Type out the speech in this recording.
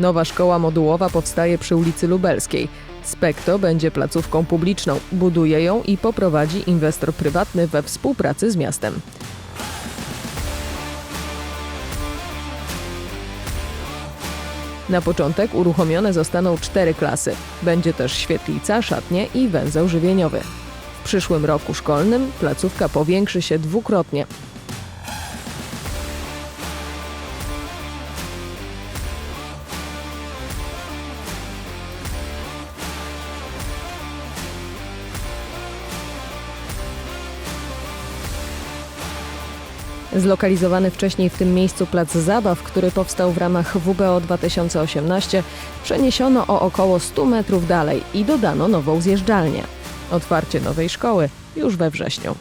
Nowa szkoła modułowa powstaje przy ulicy Lubelskiej. Spekto będzie placówką publiczną. Buduje ją i poprowadzi inwestor prywatny we współpracy z miastem. Na początek uruchomione zostaną cztery klasy. Będzie też świetlica, szatnie i węzeł żywieniowy. W przyszłym roku szkolnym placówka powiększy się dwukrotnie. Zlokalizowany wcześniej w tym miejscu plac zabaw, który powstał w ramach WBO 2018, przeniesiono o około 100 metrów dalej i dodano nową zjeżdżalnię. Otwarcie nowej szkoły już we wrześniu.